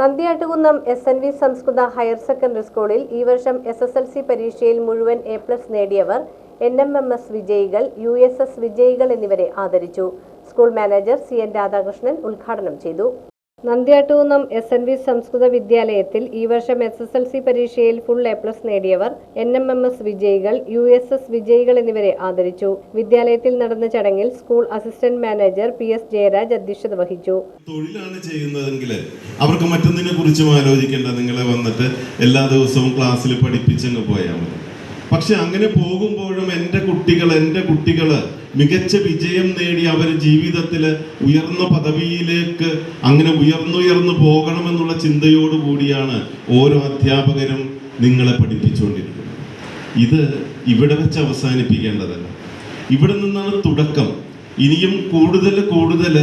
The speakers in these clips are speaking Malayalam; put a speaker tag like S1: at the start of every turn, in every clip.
S1: നന്ദിയാട്ടുകുന്നം എസ് എൻ വി സംസ്കൃത ഹയർ സെക്കൻഡറി സ്കൂളിൽ ഈ വർഷം എസ് എസ് എൽ സി പരീക്ഷയിൽ മുഴുവൻ എ പ്ലസ് നേടിയവർ എൻ എം എം എസ് വിജയികൾ യു എസ് എസ് വിജയികൾ എന്നിവരെ ആദരിച്ചു. School manager C N Radhakrishnan ഉദ്ഘാടനം ചെയ്തു. നന്ദിയാട്ടുകുന്നം എസ് എൻ വി സംസ്കൃത വിദ്യാലയത്തിൽ ഈ വർഷം എസ് എസ് എൽ സി പരീക്ഷയിൽ ഫുൾ എ പ്ലസ് നേടിയവർ എൻ എം എം എസ് വിജയികൾ യു എസ് എസ് വിജയികൾ എന്നിവരെ ആദരിച്ചു. വിദ്യാലയത്തിൽ നടന്ന ചടങ്ങിൽ school assistant manager P S Jayaraj അധ്യക്ഷത വഹിച്ചു.
S2: തൊഴിലാണ് ചെയ്യുന്നതെങ്കിൽ അവർക്ക് മറ്റൊന്നിനെ കുറിച്ചും ആലോചിക്കേണ്ട നിങ്ങളെ വന്നിട്ട് എല്ലാ ദിവസവും ക്ലാസ്സിൽ പഠിപ്പിച്ചങ്ങ് പോയാൽ മതി. പക്ഷെ അങ്ങനെ പോകുമ്പോഴും എന്റെ കുട്ടികൾ എന്റെ കുട്ടികൾ മികച്ച വിജയം നേടി അവർ ജീവിതത്തിൽ ഉയർന്ന പദവിയിലേക്ക് അങ്ങനെ ഉയർന്നുയർന്നു പോകണമെന്നുള്ള ചിന്തയോടുകൂടിയാണ് ഓരോ അധ്യാപകരും നിങ്ങളെ പഠിപ്പിച്ചുകൊണ്ടിരിക്കുന്നത്. ഇത് ഇവിടെ വെച്ച് അവസാനിപ്പിക്കേണ്ടതല്ല. ഇവിടെ നിന്നാണ് തുടക്കം. ഇനിയും കൂടുതൽ കൂടുതൽ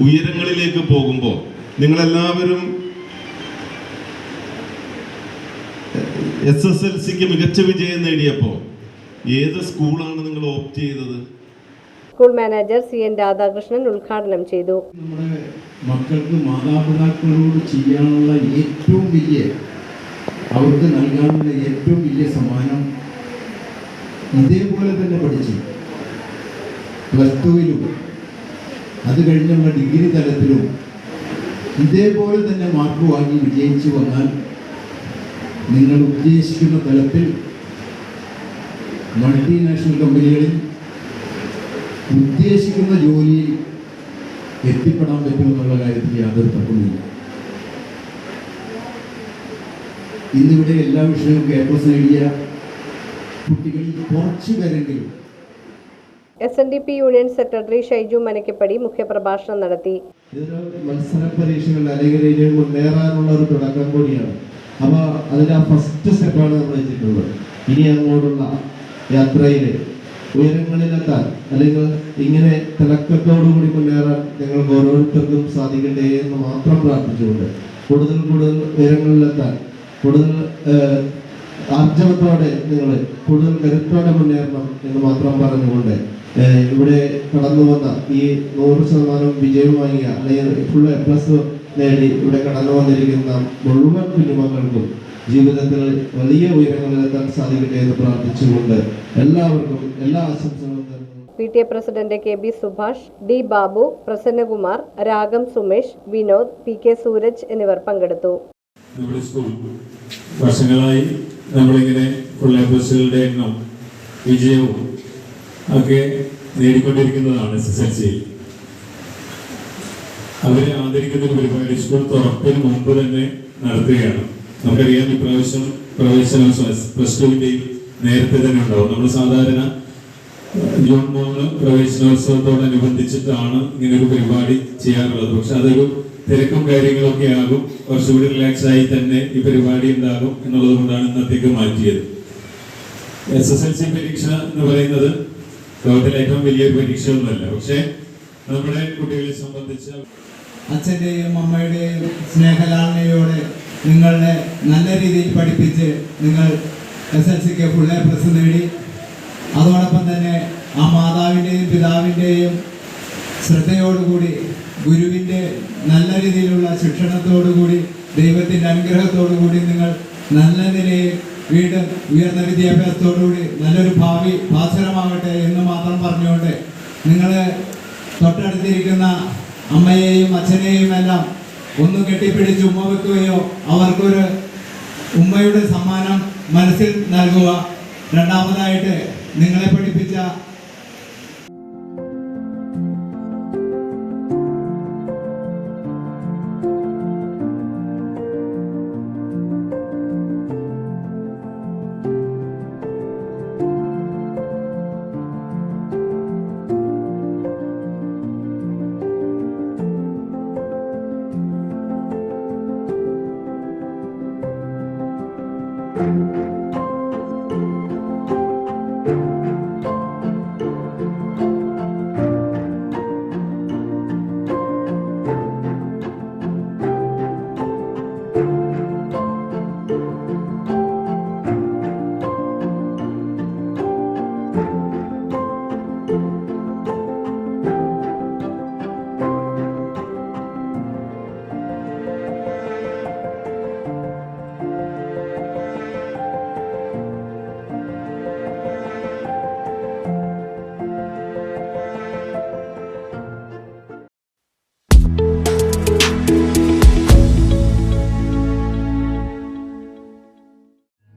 S2: ഉയരങ്ങളിലേക്ക് പോകുമ്പോൾ നിങ്ങളെല്ലാവരും എസ് എസ് എൽ സിക്ക് മികച്ച വിജയം നേടിയപ്പോൾ ഏത് സ്കൂളാണ് നിങ്ങൾ ഓപ്റ്റ് ചെയ്തത്?
S1: School manager C N Radhakrishnan ഉദ്ഘാടനം ചെയ്തു.
S3: മക്കൾക്ക് മാതാപിതാക്കളോട് ചെയ്യാനുള്ള ഏറ്റവും വലിയ അവർക്ക് നൽകാനുള്ള ഏറ്റവും വലിയ സമ്മാനം ഇതേപോലെ തന്നെ പഠിച്ചു. പ്ലസ് ടുവിലും അത് കഴിഞ്ഞുള്ള ഡിഗ്രി തലത്തിലും ഇതേപോലെ തന്നെ മാർക്ക് വാങ്ങി വിജയിച്ചു വന്നാൽ നിങ്ങൾ ഉദ്ദേശിക്കുന്ന തലത്തിൽ മൾട്ടിനാഷണൽ കമ്പനികളിൽ ഉദ്ദേശിക്കുന്ന ജോലി എത്തിപ്പെടാൻ പറ്റുമെന്നുള്ള കാര്യത്തിൽ യാതൊരു തർക്കമില്ല ഇന്നിവിടെ എല്ലാ വിഷയവും എ പ്ലസ് നേടിയ കുട്ടികളിൽ കുറച്ചു പേരെങ്കിലും
S1: S N D P union secretary Shaiju Manakkappady മുഖ്യപ്രഭാഷണം നടത്തി.
S3: മത്സര പരീക്ഷകൾ അല്ലെങ്കിൽ മുന്നേറാനുള്ള ഒരു തുടക്കം കൂടിയാണ്. അപ്പോൾ അതിന്റെ ആ ഫസ്റ്റ് സ്റ്റെപ്പാണ് നമ്മൾ വെച്ചിട്ടുള്ളത്. ഇനി അങ്ങോട്ടുള്ള യാത്രയിൽ ഉയരങ്ങളിലെത്താൻ അല്ലെങ്കിൽ ഇങ്ങനെ തിളക്കത്തോടുകൂടി മുന്നേറാൻ ഞങ്ങൾക്ക് ഓരോരുത്തർക്കും സാധിക്കട്ടെ എന്ന് മാത്രം പ്രാർത്ഥിച്ചുകൊണ്ട് കൂടുതൽ കൂടുതൽ ഉയരങ്ങളിലെത്താൻ കൂടുതൽ ആർജവത്തോടെ നിങ്ങൾ കൂടുതൽ കരുത്തോടെ മുന്നേറണം എന്ന് മാത്രം പറഞ്ഞുകൊണ്ട് ഇവിടെ കടന്നു വന്ന ഈ നൂറ് ശതമാനം വിജയം വാങ്ങിയ അല്ലെങ്കിൽ ഫുൾ എ പ്ലസ് നേടി ഇവിടെ കടന്നു വന്നിരിക്കുന്ന മുഴുവൻ കുഞ്ഞുമക്കൾക്കും ജീവിതത്തിൽ വലിയ ഉയരങ്ങളിലെത്താൻ സാധിക്കട്ടെ എന്ന് പ്രാർത്ഥിച്ചുകൊണ്ട് എല്ലാവർക്കും എല്ലാ ആശംസകളും
S1: P T A president K B Subhash D Babu Prasannakumar Ragam Sumesh Vinod P K Suraj എന്നിവർ പങ്കെടുത്തു.
S4: നമ്മുടെ സ്കൂൾ വർഷങ്ങളായി നമ്മളിങ്ങനെ പ്ലസുകളുടെ എണ്ണം വിജയവും ഒക്കെ നേടിക്കൊണ്ടിരിക്കുന്നതാണ് എസ് എസ് എൽ സിയിൽ അവരെ ആദരിക്കുന്ന ഒരു പരിപാടി സ്കൂൾ തുറപ്പിന് മുമ്പ് തന്നെ നടത്തുകയാണ്. നമുക്കറിയാം ഇപ്രാവശ്യം പ്രവേശനം പ്ലസ് ടുവിന്റെയും നേരത്തെ തന്നെ ഉണ്ടാവും. നമ്മൾ സാധാരണ ജൂൺ മൂന്ന് പ്രവേശനോത്സവത്തോടനുബന്ധിച്ചിട്ടാണ് ഇങ്ങനെ ഒരു പരിപാടി ചെയ്യാറുള്ളത്. പക്ഷെ അതൊരു തിരക്കും കാര്യങ്ങളൊക്കെ ആകും. കുറച്ചുകൂടി റിലാക്സ് ആയി തന്നെ ഈ പരിപാടി ഉണ്ടാകും എന്നുള്ളത് കൊണ്ടാണ് ഇന്നത്തേക്ക് മാറ്റിയത്. എസ് എസ് എൽ സി പരീക്ഷ എന്ന് പറയുന്നത് ലോകത്തിലെ ഏറ്റവും വലിയൊരു പരീക്ഷ ഒന്നുമല്ല പക്ഷേ നമ്മുടെ കുട്ടികളെ സംബന്ധിച്ച്
S5: അച്ഛന്റെയും അമ്മയുടെയും സ്നേഹലാളനയോടെ നിങ്ങളെ നല്ല രീതിയിൽ പഠിപ്പിച്ച് നിങ്ങൾ എസ് എൽ സിക്ക് ഫുൾ എ പ്ലസ് നേടി. അതോടൊപ്പം തന്നെ ആ മാതാവിന്റെയും പിതാവിന്റെയും ശ്രദ്ധയോടുകൂടി ഗുരുവിന്റെ നല്ല രീതിയിലുള്ള ശിക്ഷണത്തോടുകൂടി ദൈവത്തിന്റെ അനുഗ്രഹത്തോടുകൂടി നിങ്ങൾ നല്ല നിലയിൽ വീണ്ടും ഉയർന്ന വിദ്യാഭ്യാസത്തോടുകൂടി നല്ലൊരു ഭാവി ഭാസുരമാകട്ടെ എന്ന് മാത്രം പറഞ്ഞുകൊണ്ട് നിങ്ങൾ തൊട്ടടുത്തിരിക്കുന്ന അമ്മയെയും അച്ഛനെയും എല്ലാം ഒന്ന് കെട്ടിപ്പിടിച്ച് ഉമ്മ വെക്കുകയോ അവർക്കൊരു ഉമ്മയുടെ സമ്മാനം മനസ്സിൽ നൽകുക. രണ്ടാമതായിട്ട് നിങ്ങളെ പഠിപ്പിച്ച
S6: thank you